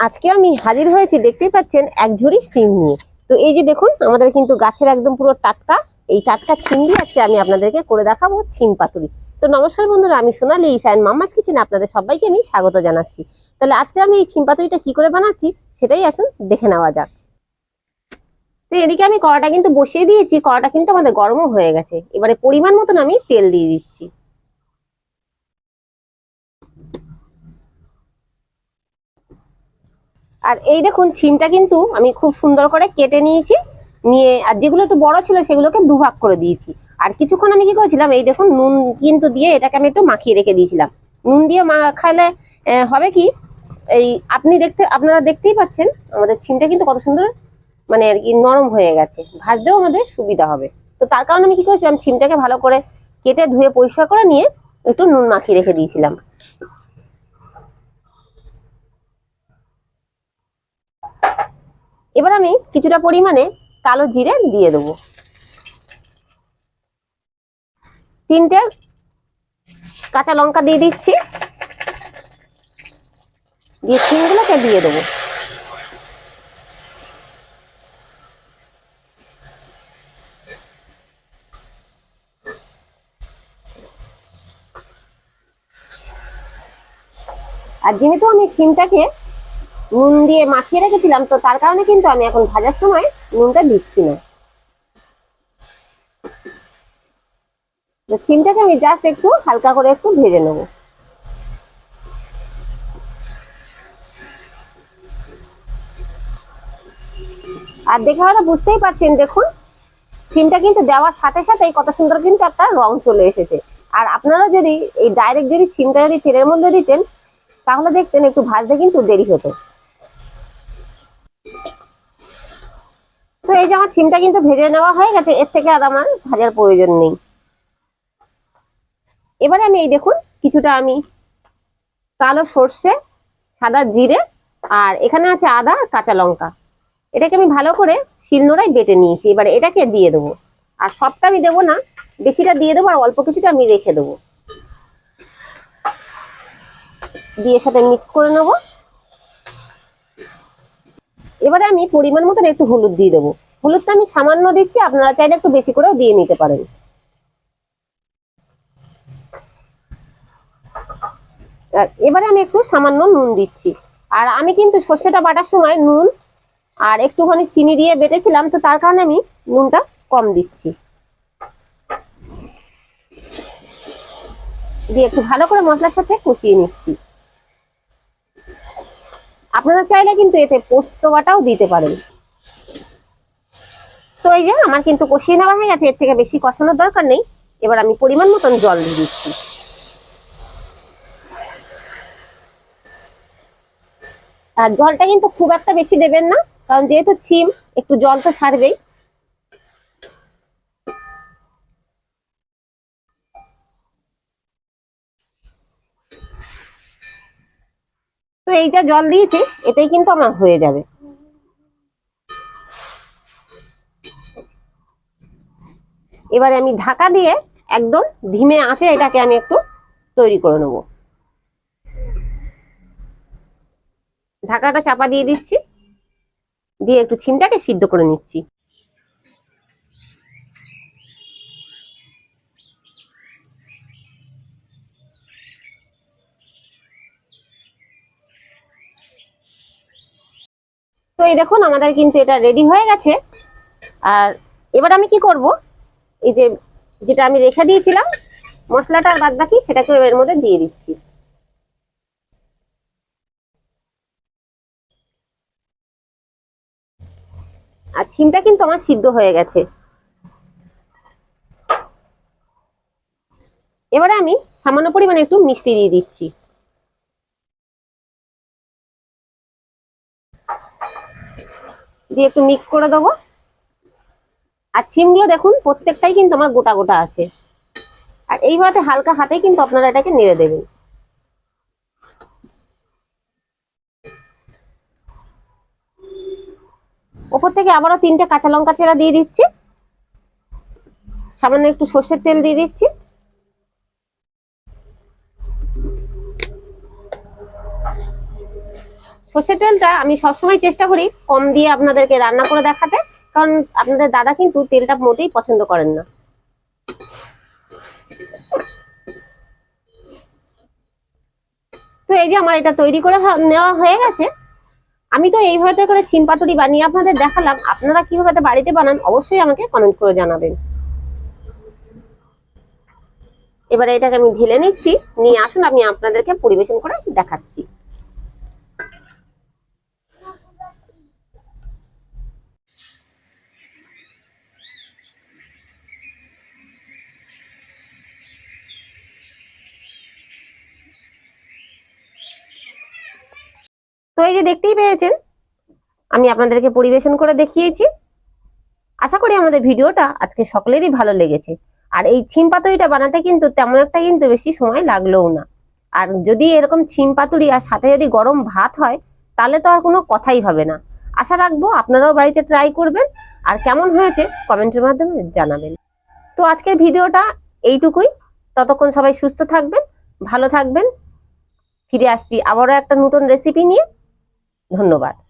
আজকে আমি হাজির হয়েছি, দেখতেই পাচ্ছেন, এক ঝুড়ি সিম নিয়ে। তো এই যে দেখুন, আমাদের কিন্তু গাছের একদম পুরো টাটকা। এই টাটকা ছিম দিয়ে আজকে আমি আপনাদেরকে করে দেখাবো ছিম পাতুরি। তো নমস্কার বন্ধুরা, আমি সোনালি ইসায়ন মাম্মাস কিচেনে আপনাদের সবাইকে আমি স্বাগত জানাচ্ছি। তাহলে আজকে আমি এই ছিম পাতুরিটা কি করে বানাচ্ছি, সেটাই আসুন দেখে নেওয়া যাক। তো এদিকে আমি কড়াটা কিন্তু বসিয়ে দিয়েছি, কড়াটা কিন্তু আমাদের গরমও হয়ে গেছে। এবারে পরিমাণ মতন আমি তেল দিয়ে দিচ্ছি। আর এই দেখুন, ছিমটা কিন্তু আমি খুব সুন্দর করে কেটে নিয়েছি, নিয়ে, আর যেগুলো একটু বড় ছিল সেগুলোকে দুভাগ করে দিয়েছি। আর কিছুক্ষণ আমি কি করেছিলাম, এই দেখুন, নুন কিন্তু দিয়ে এটাকে আমি একটু মাখিয়ে রেখে দিয়েছিলাম। নুন দিয়ে মা খাইলে হবে কি, এই আপনি দেখতে, আপনারা দেখতেই পাচ্ছেন, আমাদের ছিমটা কিন্তু কত সুন্দর মানে আর কি নরম হয়ে গেছে। ভাজতেও আমাদের সুবিধা হবে। তো তার কারণে আমি কি করেছিলাম, ছিমটাকে ভালো করে কেটে ধুয়ে পরিষ্কার করে নিয়ে একটু নুন মাখিয়ে রেখে দিয়েছিলাম। আমি কিছুটা পরিমাণে কালো জিরে দিয়ে দেবো। তিনটে কাঁচা লঙ্কা দিয়ে দিচ্ছি। দিয়ে সিমগুলোকে দিয়ে দেবো। আর যেহেতু আমি সিমটাকে নুন দিয়ে মাখিয়ে রেখেছিলাম, তো তার কারণে কিন্তু আমি এখন ভাজার সময় নুনটা দিচ্ছি না। সিমটাকে আমি জাস্ট একটু হালকা করে একটু ভেজে নেব। আর দেখে হয়তো বুঝতেই পারছেন, দেখুন, সিমটা কিন্তু দেওয়ার সাথে সাথেই কত সুন্দর কিন্তু একটা রং চলে এসেছে। আর আপনারা যদি এই ডাইরেক্ট যদি সিমটা যদি তেলের মধ্যে দিতেন, তাহলে দেখতেন একটু ভাজতে কিন্তু দেরি হতো। তো এই যে আমার সিমটা কিন্তু ভেজে নেওয়া হয়ে গেছে, এর থেকে আর আমার ভাজার প্রয়োজন নেই। এবারে আমি এই দেখুন, কিছুটা আমি কালো সর্ষে, সাদা জিরে আর এখানে আছে আদা কাঁচা লঙ্কা। এটাকে আমি ভালো করে শিলনোড়ায় বেটে নিয়েছি, এবারে এটাকে দিয়ে দেবো। আর সবটা আমি দেবো না, বেশিটা দিয়ে দেবো আর অল্প কিছুটা আমি রেখে দেবো। দিয়ে সাথে মিক্স করে নেব। এবারে আমি পরিমাণ মতন একটু হলুদ দিয়ে দেবো। হলুদটা আমি সামান্য দিচ্ছি, আপনারা চাইলে একটু বেশি করেও দিয়ে নিতে পারেন। এবারে আমি একটু সামান্য নুন দিচ্ছি। আর আমি কিন্তু সর্ষেটা বাটার সময় নুন আর একটুখানি চিনি দিয়ে বেটেছিলাম, তো তার কারণে আমি নুনটা কম দিচ্ছি। দিয়ে একটু ভালো করে মশলার সাথে কষিয়ে নিচ্ছি। আপনারা চাইলে কিন্তু এতে পোস্ত বাটাও দিতে পারেন। তো এই যে আমার কিন্তু কষিয়ে নেওয়া হয়ে গেছে, এর থেকে বেশি কষানোর দরকার নেই। এবার আমি পরিমাণ মতন জল দিয়ে দিচ্ছি। আর জলটা কিন্তু খুব একটা বেশি দেবেন না, কারণ যেহেতু ছিম, একটু জল তো ছাড়বেই। তো এই যা জল দিয়েছি এটাই কিন্তু আমার হয়ে যাবে। এবারে আমি ঢাকা দিয়ে একদম ধিমে আঁচে এটাকে আমি একটু তৈরি করে নেব। ঢাকাটা চাপা দিয়ে দিচ্ছি, দিয়ে একটু ছিমটাকে সিদ্ধ করে নিচ্ছি। এই দেখুন, আমাদের কিন্তু এটা রেডি হয়ে গেছে। আর এবার আমি কি করব? এই যে যেটা আমি রেখে দিয়েছিলাম, মশলাটা বাদ বাকি সেটাকে এর মধ্যে দিয়ে দিচ্ছি। আর ছিমটা কিন্তু আমার সিদ্ধ হয়ে গেছে। এবারে আমি সামান্য পরিমাণে একটু মিষ্টি দিয়ে দিচ্ছি। দিয়ে একটু মিক্স করে দেবো। আর সিমগুলো দেখুন, প্রত্যেকটাই কিন্তু আমার গোটা গোটা আছে। আর এইভাবে হালকা হাতেই কিন্তু আপনারা এটাকে নেড়ে দেবেন। ওপর থেকে আবারও তিনটে কাঁচা লঙ্কা চেরা দিয়ে দিচ্ছি। সামান্য একটু সর্ষের তেল দিয়ে দিচ্ছি। সর্ষের তেলটা আমি সবসময় চেষ্টা করি কম দিয়ে আপনাদেরকে রান্না করে দেখাতে, কারণ আপনাদের দাদা কিন্তু তেলটা মোটেই পছন্দ করেন না। তো এই যে আমার এটা তৈরি করে নেওয়া হয়ে গেছে। আমি তো এইভাবে করে চিন পাতুরি বানিয়ে আপনাদের দেখালাম, আপনারা কীভাবে বাড়িতে বানান অবশ্যই আমাকে কমেন্ট করে জানাবেন। এবারে এটাকে আমি ঢেলে নিচ্ছি, নিয়ে আসুন, আমি আপনাদেরকে পরিবেশন করে দেখাচ্ছি। তো এই যে দেখতেই পেয়েছেন, আমি আপনাদেরকে পরিবেশন করে দেখিয়েছি। আশা করি আমাদের ভিডিওটা আজকে সকলেরই ভালো লেগেছে। আর এই ছিম পাতুরিটা বানাতে কিন্তু তেমন একটা কিন্তু বেশি সময় লাগলোও না। আর যদি এরকম ছিম পাতুরি আর সাথে যদি গরম ভাত হয়, তাহলে তো আর কোনো কথাই হবে না। আশা রাখব আপনারাও বাড়িতে ট্রাই করবেন। আর কেমন হয়েছে কমেন্টের মাধ্যমে জানাবেন। তো আজকের ভিডিওটা এইটুকুই। ততক্ষণ সবাই সুস্থ থাকবেন, ভালো থাকবেন। ফিরে আসছি আবারও একটা নতুন রেসিপি নিয়ে। ধন্যবাদ।